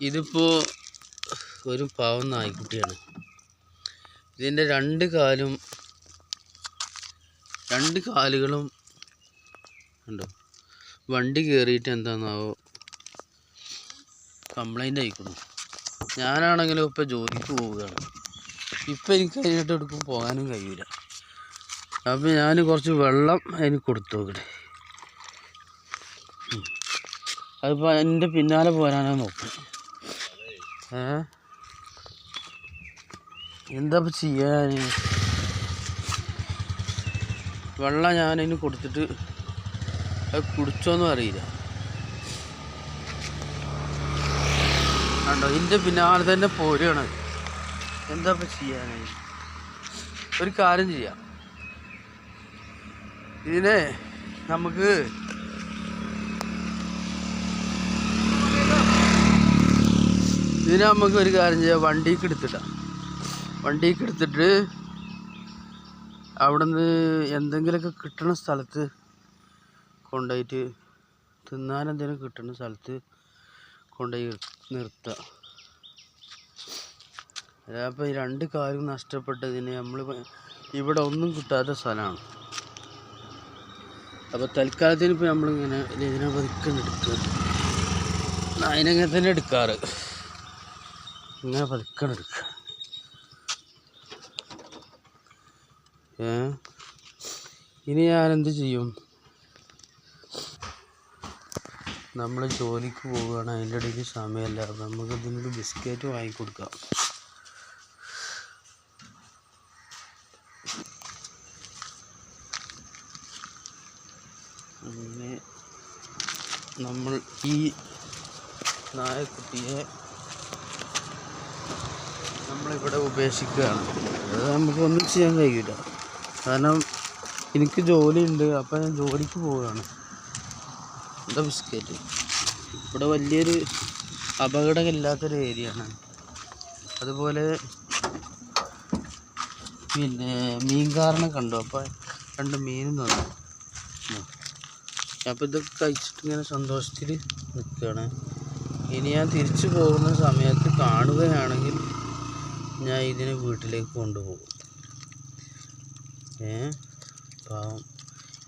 ഇതിപ്പോൾ ഒരു പാവം നായ്ക്കുട്ടിയാണ്. ഇതിന്റെ രണ്ട് കാലും രണ്ട് കാലുകളും ഉണ്ടോ വണ്ടി കയറിയിട്ട് എന്താണെന്നാവോ കംപ്ലൈന്റ് ആയിക്കുന്നു. ഞാനാണെങ്കിലും ഇപ്പോൾ ജോലിക്ക് പോവുകയാണ്. ഇപ്പം എനിക്ക് അതിനായിട്ട് എടുക്കും പോകാനും കഴിയില്ല അപ്പോൾ ഞാൻ കുറച്ച് വെള്ളം അതിന് കൊടുത്തു നോക്കട്ടെ അതിപ്പോൾ എന്റെ പിന്നാലെ പോരാനാ നോക്കും. ഏ എന്താ ചെയ്യാൻ? വെള്ളം ഞാനതിന് കൊടുത്തിട്ട് അത് കുടിച്ചോന്നും അറിയില്ല. കണ്ടോ ഇതിന്റെ പിന്നാലെ തന്നെ പോരുകയാണ് എന്താ ഇപ്പം ചെയ്യാനായി ഒരു കാര്യം ചെയ്യാം. ഇതിനെ നമുക്ക് ഇതിനെ നമുക്ക് ഒരു കാര്യം ചെയ്യാം. വണ്ടിക്ക് എടുത്തിടാം. വണ്ടിക്ക് എടുത്തിട്ട് അവിടുന്ന് എന്തെങ്കിലുമൊക്കെ കിട്ടണ സ്ഥലത്ത് കൊണ്ടുപോയിട്ട് തിന്നാൻ എന്തെങ്കിലും കിട്ടുന്ന സ്ഥലത്ത് കൊണ്ടുപോയി നിർത്തുക അപ്പോൾ ഈ രണ്ട് കാര്യം നഷ്ടപ്പെട്ടതിന് നമ്മൾ ഇവിടെ ഒന്നും കിട്ടാത്ത സ്ഥലമാണ്. അപ്പോൾ തൽക്കാലത്തിന് ഇപ്പോൾ നമ്മളിങ്ങനെ ഇതിനെ പതുക്കെ എടുക്കുക. അതിനങ്ങനെ തന്നെ എടുക്കാറ്. ഇങ്ങനെ പതുക്കണം എടുക്കുക. ഏ? ഇനി ഞാൻ എന്ത് ചെയ്യും? നമ്മൾ ജോലിക്ക് പോവുകയാണ്. അതിന്റെ ഇടയിൽ സമയമല്ല. നമുക്ക് ഇതിനൊരു ബിസ്ക്കറ്റ് വാങ്ങിക്കൊടുക്കാം അങ്ങനെ നമ്മൾ ഈ നായക്കുട്ടിയെ നമ്മളിവിടെ ഉപേക്ഷിക്കുകയാണ്. അത് നമുക്കൊന്നും ചെയ്യാൻ കഴിയില്ല കാരണം എനിക്ക് ജോലിയുണ്ട് അപ്പം ഞാൻ ജോലിക്ക് പോവുകയാണ്. എന്താ ബിസ്ക്കറ്റ്? ഇവിടെ വലിയൊരു അപകടമില്ലാത്തൊരു ഏരിയയാണ്. അതുപോലെ പിന്നെ മീൻകാരനെ കണ്ടു. അപ്പോൾ രണ്ട് മീനും തന്നു. അപ്പോൾ ഇതൊക്കെ കഴിച്ചിട്ട് ഇങ്ങനെ സന്തോഷത്തിൽ നിൽക്കുകയാണ്. ഇനി ഞാൻ തിരിച്ചു പോകുന്ന സമയത്ത് കാണുകയാണെങ്കിൽ ഞാൻ ഇതിനെ വീട്ടിലേക്ക് കൊണ്ടുപോകും. ഏ? പാവം.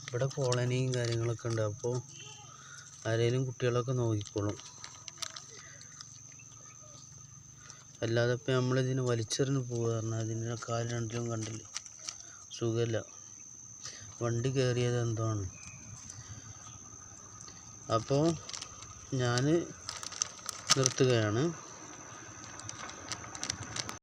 ഇവിടെ കോളനിയും കാര്യങ്ങളൊക്കെ ഉണ്ട്. അപ്പോൾ ആരെങ്കിലും കുട്ടികളൊക്കെ നോക്കിക്കോളും. അല്ലാതെ ഇപ്പം നമ്മളിതിന് വലിച്ചെറിഞ്ഞ് പോകുക പറഞ്ഞാൽ അതിന്റെ കാൽ രണ്ടിലും കണ്ടില്ല? സുഖമില്ല. വണ്ടി കയറിയത് എന്താണ്? അപ്പോൾ ഞാൻ നിർത്തുകയാണ്.